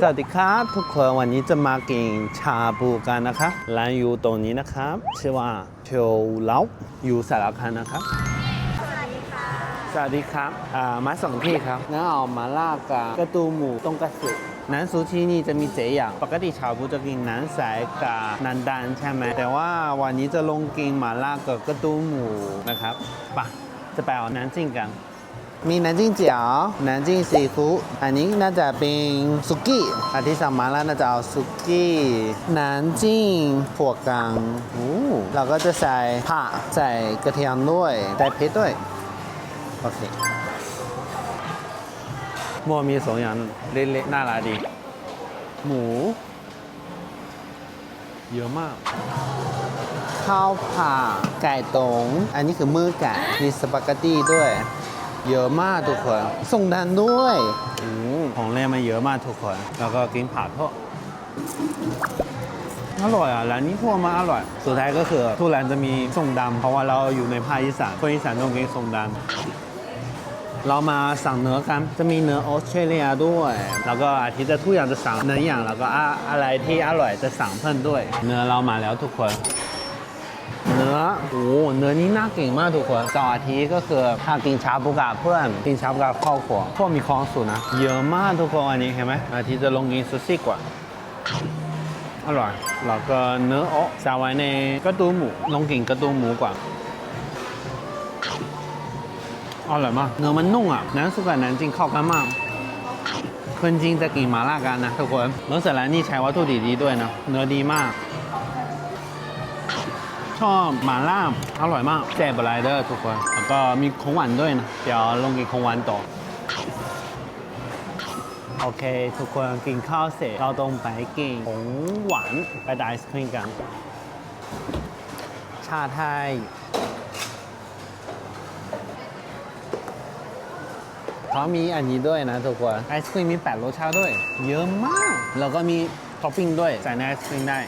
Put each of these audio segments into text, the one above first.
สวัสดีครับทุกคนวันนี้จะมากินชาบูกันนะครับร้านอยู่ตรงนี้นะครับชื่อว่าเทียวเล้าอยู่สารคันนะครับ สวัสดีครับอ่ามาสองที่ครับงั้นเอามาล่ากับกระตูหมูต้มกระสุน้ำซูชินี่จะมีเจ๊อย่าง ปกติชาบูจะกินน้ำใสกับน้ำดันใช่ไหมแต่ว่าวันนี้จะลงกินหมาล่ากับกระตูหมูนะครับไปะจะไปเอาน้ำจิ้มกัน มีน้ำจิ้มเจียวน้ำจิ้มซีฟู้ดอันนี้น่าจะเป็นสุกี้อันที่สั่งมาแล้วน่าจะเอาสุกี้น้ำจิ้มผัวกังโอ้เราก็จะใส่ผักใส่กระเทียมด้วยใส่พริกด้วย โอเคหมัวมีสองอย่างเละๆน่ารักดี หมู เยอะมากข้าวผัดไก่ตง อันนี้คือมือไก่มีสปาเกตตี้ด้วย เยอะมากทุกคน ส่งดันด้วยอมของเล่นมาเยอะมากทุกคน แล้วก็กินผักเพราะอร่อยอะร้านนี้พวกมาอร่อย สุดท้ายก็คือทุกร้านจะมีส่งดำเพราะว่าเราอยู่ในภาคอีสานคนอีสานต้องกินส่งดำเรามาสั่งเนื้อกันจะมีเนื้อออสเตรเลียด้วย แล้วก็อาทิตย์จะทุกอย่างจะสั่งเนื้ออย่างแล้วก็อะอะไรที่อร่อยจะสั่งเพิ่มด้วย เนื้อเรามาแล้วทุกคน เนื้อโอ้เนื้อนี้น่ากินมากทุกคนเสาร์อาทิตย์ก็คือถ้ากินชาบูกับเพื่อนกินชาบูกับครอบครัวพวกมีความสุขนะ เยอะมากทุกคนอันนี้เห็นไหมอาทิตย์จะลงกินซูชิกว่าอร่อยแล้วก็เนื้อโอ๊ะใส่ไว้ในกระตูหมูลงกินกระตูหมูกว่าอร่อยมากเนื้อมันนุ่มอะน้ำซุปกับน้ำจิ้มเข้ากันมากคนจริงจะกินหมาล่ากันนะทุกคนแล้วเสร็จแล้วนี่ใช้วัตถุดิบดีด้วยนะเนื้อดีมาก ชอบหมาล่าอร่อยมากแซ่บอะไรเดอร์ทุกคน แล้วก็มีของหวานด้วยนะ เดี๋ยวลงกินของหวานต่อ โอเค ทุกคนกินข้าวเสร็จเราต้องไปกินของหวานไปไอศครีมกัน ชาไทยเขามีอันนี้ด้วยนะทุกคนไอศครีมมี 8 รสชาติด้วย เยอะมาก แล้วก็มีท็อปปิ้งด้วยใส่ในไอศครีมได้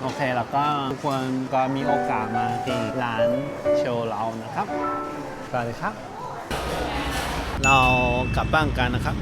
โอเค แล้วก็ทุกคนก็มีโอกาสมาที่ร้านโชว์เรานะครับสวัสดีครับ เรากลับบ้านกันนะครับ